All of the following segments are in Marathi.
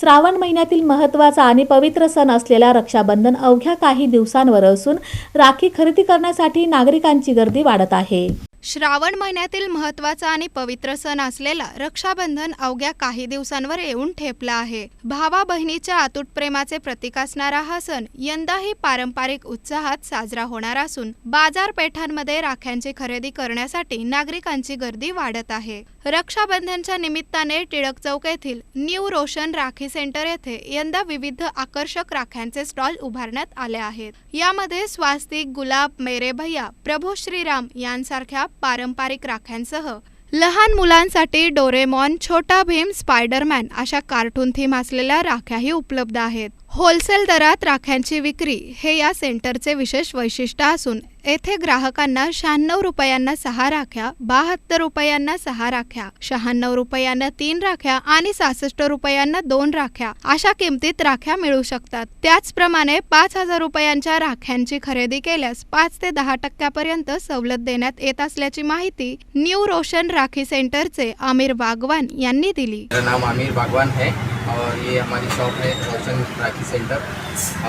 श्रावण महिन्यातील महत्त्वाचा आणि पवित्र सण असलेला रक्षाबंधन अवघ्या काही दिवसांवर असून राखी खरेदी करण्यासाठी नागरिकांची गर्दी वाढत आहे. श्रावण महिन्यातील महत्त्वाचा आणि पवित्र सण असलेला रक्षाबंधन अवघ्या काही दिवसांवर येऊन ठेपला आहे. भावा बहिणीच्या अतूट प्रेमाचे प्रतीक असणारा हा सण यंदाही पारंपरिक उत्साहात साजरा होणार असून बाजारपेठांमध्ये राख्यांची खरेदी करण्यासाठी नागरिकांची गर्दी वाढत आहे. रक्षाबंधनच्या निमित्ताने टिळक चौक येथील न्यू रोशन राखी सेंटर येथे यंदा विविध आकर्षक राख्यांचे स्टॉल उभारण्यात आले आहेत. यामध्ये स्वास्तिक गुलाब मेरे भैया प्रभू श्रीराम यांसारख्या पारंपरिक राख्यांसह लहान मुलांसाठी डोरेमॉन छोटा भीम स्पायडरमॅन अशा कार्टून थीम असलेल्या राख्याही उपलब्ध आहेत. होलसेल दरात राख्यांची विक्री हे या सेंटरचे विशेष वैशिष्ट्य असून येथे ग्राहकांना शहाण्णव रुपयांना सहा राख्या बहात्तर रुपयांना सहा राख्या शहाण्णव रुपयांना तीन राख्या आणि सहासष्ट रुपयांना दोन राख्या अशा किमतीत राख्या मिळू शकतात. त्याचप्रमाणे पाच हजार रुपयांच्या राख्यांची खरेदी केल्यास पाच ते दहा टक्क्यापर्यंत सवलत देण्यात येत असल्याची माहिती न्यू रोशन राखी सेंटरचे आमिर वागवान यांनी दिली. नाम आमिर बागवान है और ये हमारी शॉप है रोशन राखी सेंटर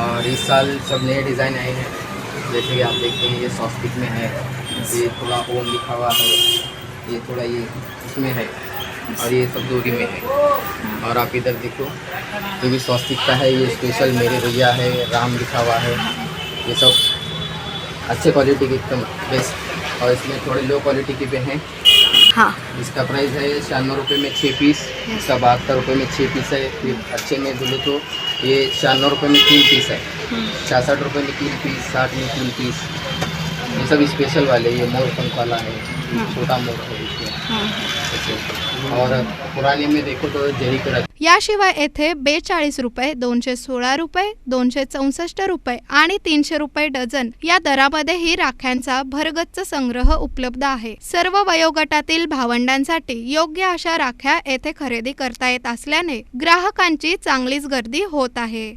और इस साल सब नए डिज़ाइन आए हैं। जैसे कि आप देखते हैं, ये सॉस्टिक में है। ये थोड़ा ओम लिखा हुआ है। ये थोड़ा ये इसमें है। और ये सब दूरी में है। और आप इधर देखो, ये भी सॉस्टिक का है। ये स्पेशल मेरे भैया है, राम लिखा हुआ है। ये सब अच्छे क्वालिटी के एकदम बेस्ट और इसमें थोड़े लो क्वालिटी के भी हैं। हाँ। इसका प्राइस है छियानवे रुपये में छः पीस इसका बहत्तर रुपये में छः पीस है। फिर अच्छे में बोलो तो ये छियानवे रुपये में तीन पीस है। छियासठ रुपये में तीन पीस साठ में तीन पीस। ये सब स्पेशल वाले ये मोर पंख वाला है छोटा मोर है इसमें। ऐसे। और पुराने में देखो तो जरी याशिवाय येथे बेचाळीस रुपये दोनशे सोळा रुपये दोनशे चौसष्ट रुपये आणि तीनशे रुपये डझन या दरामध्येही राख्यांचा भरगच्च संग्रह उपलब्ध आहे. सर्व वयोगटातील भावंडांसाठी योग्य अशा राख्या येथे खरेदी करता येत असल्याने ग्राहकांची चांगलीच गर्दी होत आहे.